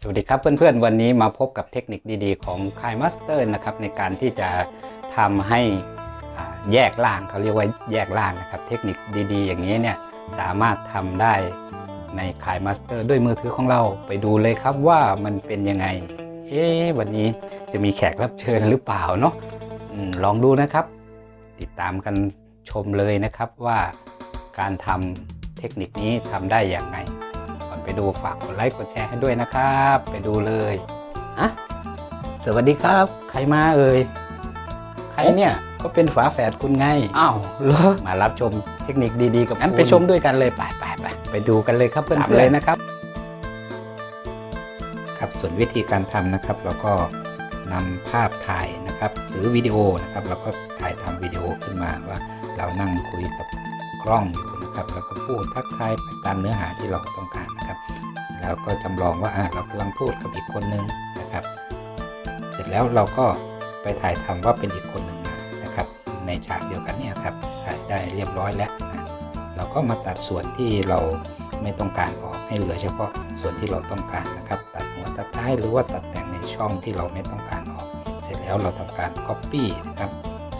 สวัสดีครับเพื่อนๆ วันนี้มาพบกับเทคนิคดีๆ ของคายมาสเตอร์นะครับในการที่จะทำให้แยกล่างเขาเรียกว่าแยกล่างนะครับ เทคนิคดีๆ อย่างนี้เนี่ยสามารถทำได้ในคายมาสเตอร์ด้วยมือถือของเราไปดูเลยครับว่ามันเป็นยังไง เอ๊ะวันนี้จะมีแขกรับเชิญหรือเปล่าเนาะอลองดูนะครับ ติดตามกันชมเลยนะครับว่าการทำเทคนิคนี้ทำได้อย่างไร ไปดูฝากกดไลค์กดแชร์ให้ด้วยนะครับ ไปดูเลยอะสวัสดีครับ ใครมาเอ่ยใครเนี่ยก็เป็นฝาแฝดคุณไงอ้าวเหรอมารับชมเทคนิคดีๆกับงั้นไปชมด้วยกันเลยไปไปไปไปดูกันเลยครับเพื่อนๆเลยนะครับ ครับส่วนวิธีการทำนะครับเราก็นำภาพถ่ายนะครับ หรือวิดีโอนะครับเราก็ถ่ายทำวิดีโอขึ้นมาว่า เรานั่งคุยกับกล้องอยู่นะครับ แล้วก็พูดทักทายไปตามเนื้อหาที่เราต้องการนะครับ แล้วก็จำลองว่าอะเรากำลังพูดกับอีกคนนึงนะครับ เสร็จแล้วเราก็ไปถ่ายทำว่าเป็นอีกคนหนึ่งมานะครับ ในฉากเดียวกันเนี่ยครับถ่ายได้เรียบร้อยแล้วนะเราก็มาตัดส่วนที่เราไม่ต้องการออกให้เหลือเฉพาะส่วนที่เราต้องการนะครับ ตัดหัวตัดท้ายหรือว่าตัดแต่งในช่องที่เราไม่ต้องการออก เสร็จแล้วเราทำการ Copy นะครับ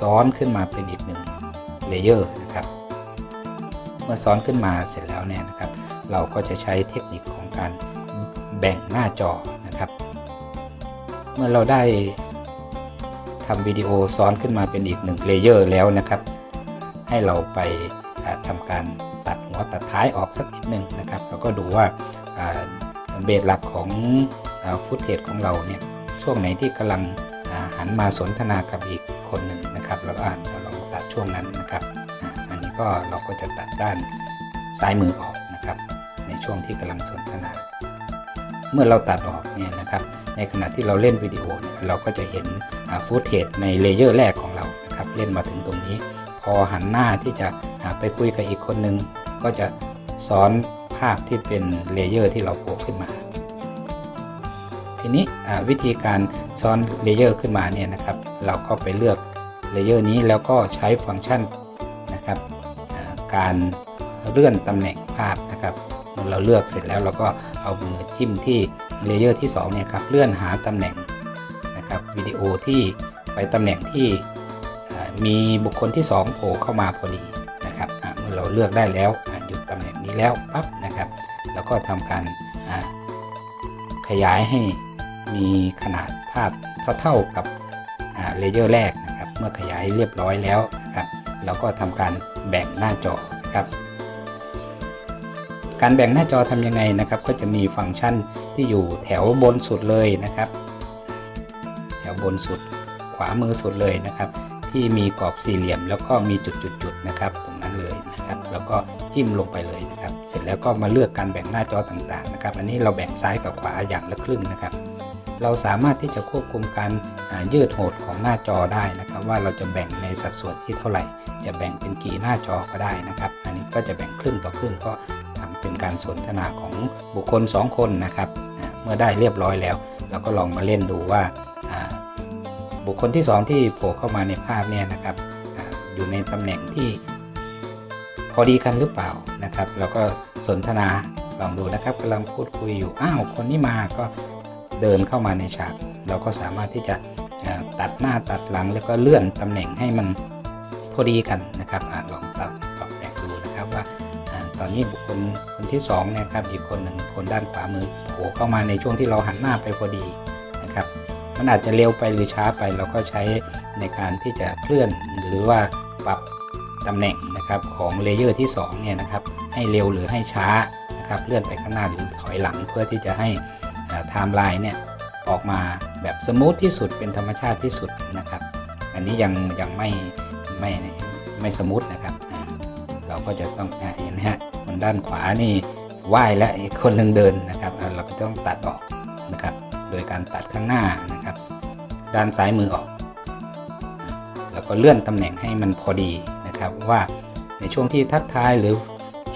ซ้อนขึ้นมาเป็นอีกหนึ่งเลเยอร์นะครับ เมื่อซ้อนขึ้นมาเสร็จแล้วเนี่ยนะครับ เราก็จะใช้เทคนิค การแบ่งหน้าจอนะครับ เมื่อเราได้ทำวิดีโอซ้อนขึ้นมาเป็นอีกหนึ่งเลเยอร์แล้วนะครับ ให้เราไปทำการตัดหัวตัดท้ายออกสักนิดหนึ่งนะครับ แล้วก็ดูว่าเบสหลักของฟุตเทจของเราเนี่ยช่วงไหนที่กำลังหันมาสนทนากับอีกคนหนึ่งนะครับแล้วก็อ่านเราลองตัดช่วงนั้นนะครับ อันนี้ก็เราก็จะตัดด้านซ้ายมือออกนะครับ ช่วงที่กำลังสนทนา เมื่อเราตัดออกเนี่ยนะครับ ในขณะที่เราเล่นวิดีโอเนี่ยเราก็จะเห็นฟุตเทจในเลเยอร์แรกของเรานะครับเล่นมาถึงตรงนี้ พอหันหน้าที่จะไปคุยกับอีกคนนึง ก็จะซ้อนภาพที่เป็นเลเยอร์ที่เราโผล่ขึ้นมาทีนี้วิธีการซ้อนเลเยอร์ขึ้นมาเนี่ยนะครับเราก็ไปเลือกเลเยอร์นี้แล้วก็ใช้ฟังก์ชันนะครับการเลื่อนตำแหน่งภาพนะครับ เราเลือกเสร็จแล้วเราก็เอามือจิ้มที่เลเยอร์ที่2เนี่ยครับเลื่อนหาตำแหน่งนะครับวิดีโอที่ไปตำแหน่งที่มีบุคคลที่2โผล่เข้ามาพอดีนะครับเมื่อเราเลือกได้แล้วหยุดตำแหน่งนี้แล้วปั๊บนะครับแล้วก็ทำการขยายให้มีขนาดภาพเท่าๆกับเลเยอร์แรกนะครับ เมื่อขยายเรียบร้อยแล้วนะครับเราก็ทำการแบ่งหน้าจอนะครับ การแบ่งหน้าจอทำยังไงนะครับ ก็จะมีฟังก์ชันที่อยู่แถวบนสุดเลยนะครับ แถวบนสุดขวามือสุดเลยนะครับ ที่มีกรอบสี่เหลี่ยม แล้วก็มีจุดๆๆนะครับ ตรงนั้นเลยนะครับ แล้วก็จิ้มลงไปเลยนะครับ เสร็จแล้วก็มาเลือกการแบ่งหน้าจอต่างๆนะครับ อันนี้เราแบ่งซ้ายกับขวาอย่างละครึ่งนะครับ เราสามารถที่จะควบคุมการยืดโหดของหน้าจอได้นะครับ ว่าเราจะแบ่งในสัดส่วนที่เท่าไหร่ จะแบ่งเป็นกี่หน้าจอก็ได้นะครับ อันนี้ก็จะแบ่งครึ่งต่อครึ่งก็ เป็นการสนทนาของบุคคล 2 คนนะครับ เมื่อได้เรียบร้อยแล้ว เราก็ลองมาเล่นดูว่าบุคคลที่ 2 ที่โผล่เข้ามาในภาพเนี่ยนะครับออยู่ในตำแหน่งที่พอดีกันหรือเปล่านะครับเราก็สนทนาลองดูนะครับกำลังพูดคุยอยู่อ้าวคนนี้มาก็เดินเข้ามาในฉาก เราก็สามารถที่จะตัดหน้าตัดหลังแล้วก็เลื่อนตำแหน่งให้มันพอดีกันนะครับอลองปรับปรับแต่งดูนะครับว่า ตอนนี้บุคคลคนที่สองเนะครับอีกคนหนึ่งคนด้านขวามือโผล่เข้ามาในช่วงที่เราหันหน้าไปพอดีนะครับ มันอาจจะเร็วไปหรือช้าไปเราก็ใช้ในการที่จะเคลื่อนหรือว่าปรับตำแหน่งนะครับของเลเยอร์ที่2เนี่ยนะครับให้เร็วหรือให้ช้านะครับเลื่อนไปข้างหน้าหรือถอยหลังเพื่อที่จะให้ไทม์ไลน์เนี่ยออกมาแบบสมูทที่สุดเป็นธรรมชาติที่สุดนะครับ อันนี้ยังยังไม่ไม่ไม่สมูทนะครับ เราก็จะต้องเห็นไหมฮะคนด้านขวานี่ว่ายและอีกคนหนึ่งเดินนะครับ เราก็ต้องตัดออกนะครับ โดยการตัดข้างหน้านะครับ ด้านซ้ายมือออกแล้วก็เลื่อนตำแหน่งให้มันพอดีนะครับ ว่าในช่วงที่ทักทายหรือ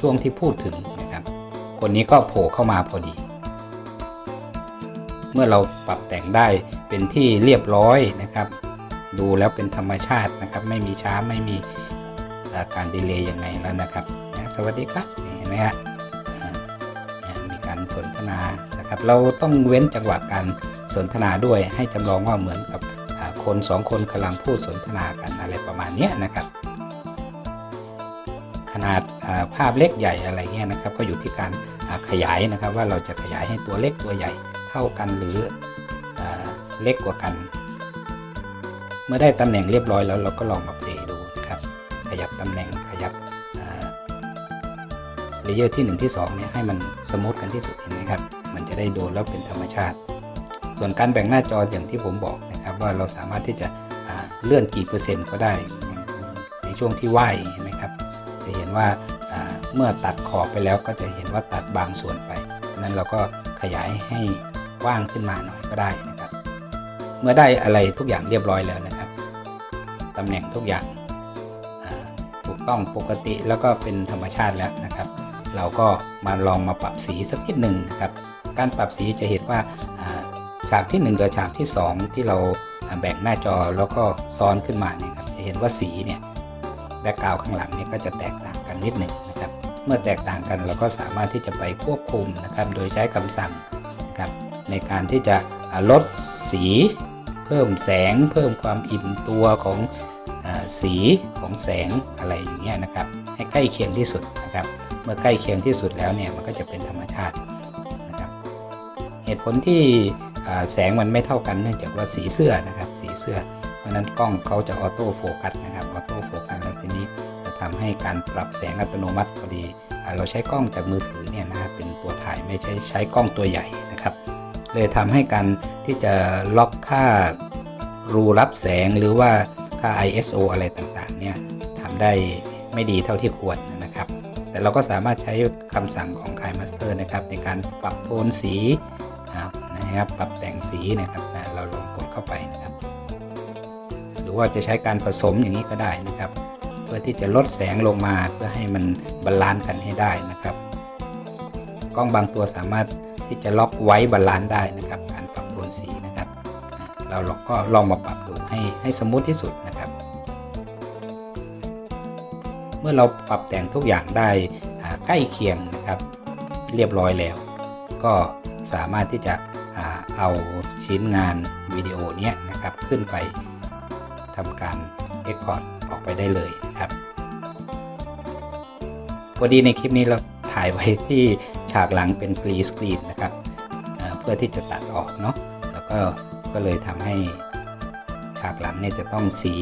ช่วงที่พูดถึงนะครับ คนนี้ก็โผล่เข้ามาพอดี เมื่อเราปรับแต่งได้เป็นที่เรียบร้อยนะครับ ดูแล้วเป็นธรรมชาตินะครับ ไม่มีช้าไม่มี การดีเลย์ยังไงแล้วนะครับสวัสดีครับเห็นไหมฮะมีการสนทนานะครับเราต้องเว้นจังหวะการสนทนาด้วยให้จำลองว่าเหมือนกับคนสองคนกำลังพูดสนทนากันอะไรประมาณนี้นะครับ ขนาดภาพเล็กใหญ่อะไรเงี้ยนะครับ ก็อยู่ที่การขยายนะครับว่าเราจะขยายให้ตัวเล็กตัวใหญ่เท่ากันหรืออเล็กกว่ากัน เมื่อได้ตำแหน่งเรียบร้อยแล้วเราก็ลองมาเพลย์ดู ขยับตำแหน่งขยับเลเยอร์ที่ 1 ที่ 2 เนี่ยให้มันสมูทกันที่สุดเห็นไหมครับ มันจะได้โดนแล้วเป็นธรรมชาติ ส่วนการแบ่งหน้าจออย่างที่ผมบอกนะครับว่าเราสามารถที่จะเลื่อนกี่เปอร์เซ็นต์ก็ได้ ในช่วงที่ไหวเห็นไหมครับ จะเห็นว่าเมื่อตัดขอบไปแล้วก็จะเห็นว่าตัดบางส่วนไปนั้นเราก็ขยายให้ว้างขึ้นมาหน่อยก็ได้นะครับ เมื่อได้อะไรทุกอย่างเรียบร้อยแล้วนะครับตำแหน่งทุกอย่าง ต้องปกติแล้วก็เป็นธรรมชาติแล้วนะครับ เราก็มาลองมาปรับสีสักนิดหนึ่งนะครับ การปรับสีจะเห็นว่าฉากที่ 1 กับฉากที่ 2 ที่เราแบ่งหน้าจอแล้วก็ซ้อนขึ้นมาเนี่ยครับจะเห็นว่าสีเนี่ยแบ็กกราวข้างหลังเนี่ยก็จะแตกต่างกันนิดหนึ่งนะครับ เมื่อแตกต่างกันเราก็สามารถที่จะไปควบคุมนะครับ โดยใช้คำสั่งนะครับในการที่จะลดสี เพิ่มแสง เพิ่มความอิ่มตัวของ สีของแสงอะไรอย่างเงี้ยนะครับ ให้ใกล้เคียงที่สุดนะครับ เมื่อใกล้เคียงที่สุดแล้วเนี่ยมันก็จะเป็นธรรมชาตินะครับ เหตุผลที่แสงมันไม่เท่ากันเนื่องจากว่าสีเสื้อนะครับ สีเสื้อ เพราะนั้นกล้องเขาจะออโต้โฟกัสนะครับออโต้โฟกัสแล้วทีนี้จะทำให้การปรับแสงอัตโนมัติพอดีเราใช้กล้องจากมือถือเนี่ยนะครับเป็นตัวถ่ายไม่ใช่ใช้กล้องตัวใหญ่นะครับ เลยทำให้การที่จะล็อกค่ารูรับแสงหรือว่า ค่า ISO อะไรต่างๆเนี่ยทำได้ไม่ดีเท่าที่ควรนะครับ แต่เราก็สามารถใช้คำสั่งของ k ายมาสเตอร์นะครับในการปรับโทนสีนะครับนะครับปรับแต่งสีนะครับนะเราลองกดเข้าไปนะครับ หรือว่าจะใช้การผสมอย่างนี้ก็ได้นะครับ เพื่อที่จะลดแสงลงมาเพื่อให้มันบาลานซ์กันให้ได้นะครับ กล้องบางตัวสามารถที่จะล็อกไว้บาลานซ์ได้นะครับ การปรับโทนสีนะ ครับอะเราก็ลองมาปรับดูให้ให้สมูทที่สุดนะครับ เมื่อเราปรับแต่งทุกอย่างได้ใกล้เคียงนะครับ เรียบร้อยแล้ว ก็สามารถที่จะเอาชิ้นงานวิดีโอนี้นะครับขึ้นไปทำการเอ็กพอร์ตออกไปได้เลยนะครับพอดีในคลิปนี้เราถ่ายไว้ที่ฉากหลังเป็นกรีสกรีนนะครับ เพื่อที่จะตัดออกเนาะแล้วก็ ก็เลยทำให้ฉากหลังเนี่ยจะต้องสี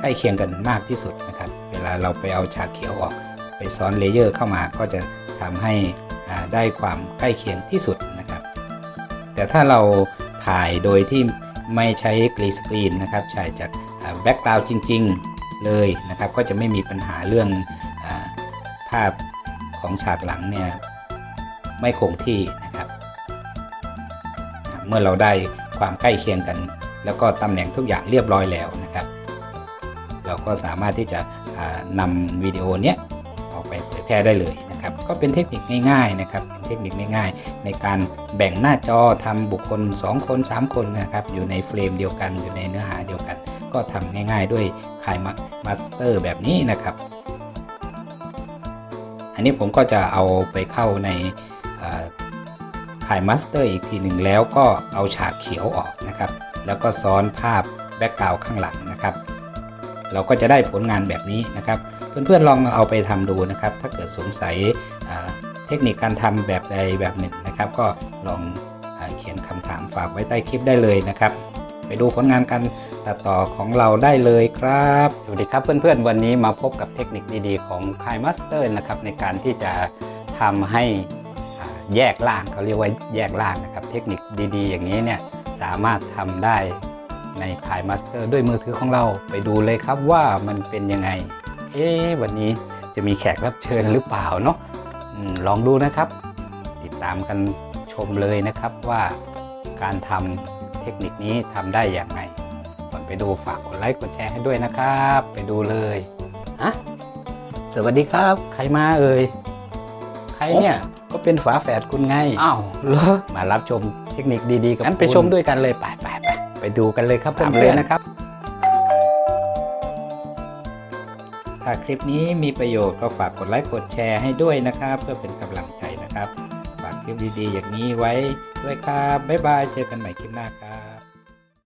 ใกล้เคียงกันมากที่สุดนะครับ เวลาเราไปเอาฉากเขียวออก ไปซ้อนเลเยอร์เข้ามาก็จะทำให้ได้ความใกล้เคียงที่สุดนะครับ แต่ถ้าเราถ่ายโดยที่ไม่ใช้กรีสกรีนนะครับใช้จากแบ็กกราวด์จริง ๆเลยนะครับ ก็จะไม่มีปัญหาเรื่องอภาพของฉากหลังเนี่ยไม่คงที่นะครับ เมื่อเราได้ ความใกล้เคียงกัน แล้วก็ตำแหน่งทุกอย่างเรียบร้อยแล้วนะครับ เราก็สามารถที่จะนำวิดีโอเนี้ยออกไปเผยแพร่ได้เลยนะครับ ก็เป็นเทคนิคง่ายๆนะครับเป็นเทคนิคง่ายๆ ในการแบ่งหน้าจอทำบุคคล 2 คน 3 คนนะครับ อยู่ในเฟรมเดียวกันอยู่ในเนื้อหาเดียวกัน ก็ทำง่าย ๆ ด้วยคายมาสเตอร์แบบนี้นะครับ อันนี้ผมก็จะเอาไปเข้าใน ถ่ายมาสเตอร์อีกทีหนึ่งแล้วก็เอาฉากเขียวออกนะครับ แล้วก็ซ้อนภาพแบ็กกราวข้างหลังนะครับ เราก็จะได้ผลงานแบบนี้นะครับ เพื่อนๆลองเอาไปทำดูนะครับ ถ้าเกิดสงสัยเทคนิคการทำแบบใดแบบหนึ่งนะครับ ก็ลองอเขียนคำถามฝากไว้ใต้คลิปได้เลยนะครับ ไปดูผลงานการตัดต่อของเราได้เลยครับ สวัสดีครับเพื่อนๆ วันนี้มาพบกับเทคนิคดีๆ ของ k ายมาสเตอร์นะครับในการที่จะทำให้ แยกล่างเขาเรียกว่าแยกล่างนะครับ เทคนิคดีๆ อย่างนี้เนี่ยสามารถทำได้ใน k ายมาสเตอร์ด้วยมือถือของเราไปดูเลยครับว่ามันเป็นยังไง เอ๊วันนี้จะมีแขกรับเชิญหรือเปล่าเนาะอลองดูนะครับ ติดตามกันชมเลยนะครับว่าการทำเทคนิคนี้ทำได้อย่างไรก่อนไปดูฝากกดไลค์กดแชร์ให้ด้วยนะครับ ไปดูเลยฮะสวัสดีครับ ใครมาเอ่ยใครเนี่ย ก็เป็นฝาแฝดคุณไงอ้าวเหรอมารับชมเทคนิคดีๆกับงั้นไปชมด้วยกันเลยไปไปไปไปดูกันเลยครับเพื่อนๆนะครับ ถ้าคลิปนี้มีประโยชน์ก็ฝากกดไลค์กดแชร์ให้ด้วยนะครับ เพื่อเป็นกำลังใจนะครับ ฝากคลิปดีๆ อย่างนี้ไว้ด้วยครับบ๊ายบายเจอกันใหม่คลิปหน้าครับ